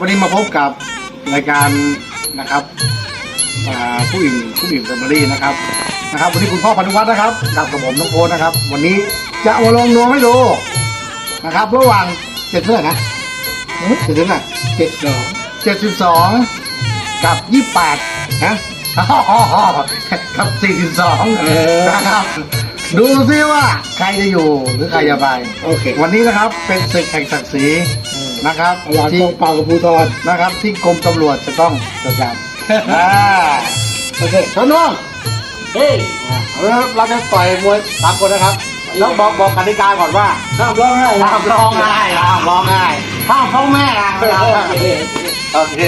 วันนี้มาพบกับรายการนะครับอ่าผู้หญิงผู้หญิงแฟมิลี่นะครับนะครับ วันนี้คุณพ่อพันธุวัฒน์นะครับกับกับผมน้องโค้ดนะครับ วันนี้จะเอามาลองนวมให้ดูนะครับ ระหว่างเจ็ดเท่าไหร่นะเจ็ดเท่าไหร่เจ็ดสองเจ็ดสิบสองกับยี่แปดนะกับสี่สิบสองนะครับดูซิว่าใครจะอยู่หรือใครจะไป โอเค วันนี้นะครับเป็นศึกแห่งศักดิ์ศรี นะครับหลานที่กองเปล่ากับภูทรนะครับ ที่กรมตำรวจจะต้องจดจำอ่าโอเคชนน้องเฮ้ยเราจะต่อยมวยสามคนนะครับแล้วบอกบอกกติกาก่อนว่าห้ามร้องไห้นะห้ามร้องไห้ห้ามร้องไห้ห้ามพ่อแม่นะโอเค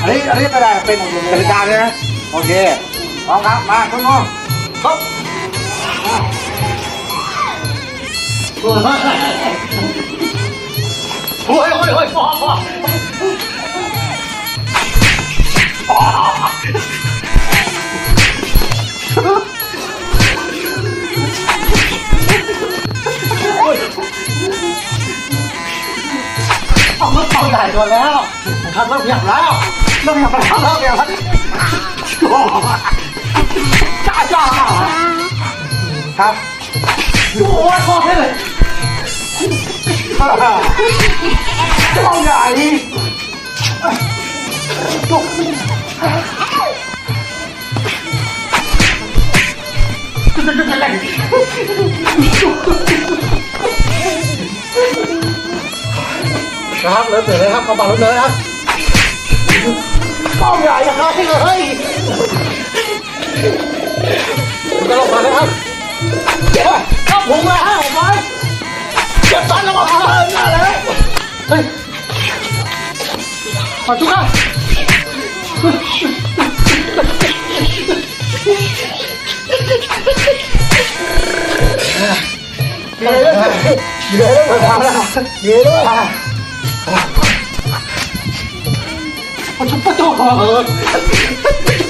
อันนี้อันนี้ก็ได้เป็นกติกาเลยนะโอเคพร้อมครับมาชนน้องครับโอ้ย โอ้ยโอ้ยพอพอเอาเริ่มใหญ่ตัวแล้วครับเริ่มหยับแล้วเริ่มหยับแล้วเริ่มหยับแล้วจ้าจ้าครับโอ้ยพอแค่เลย นะครับเริ่มเลยครับกระเป๋าเลยครับตัวใหญ่ยังไงเลยจะลงมาเลยครับเจ็บครับผมแล้วไปเจ็บฟันแล้วมาเลยมาเลยเฮ้ยขอจุกอะ เยอะเลยเยอะเ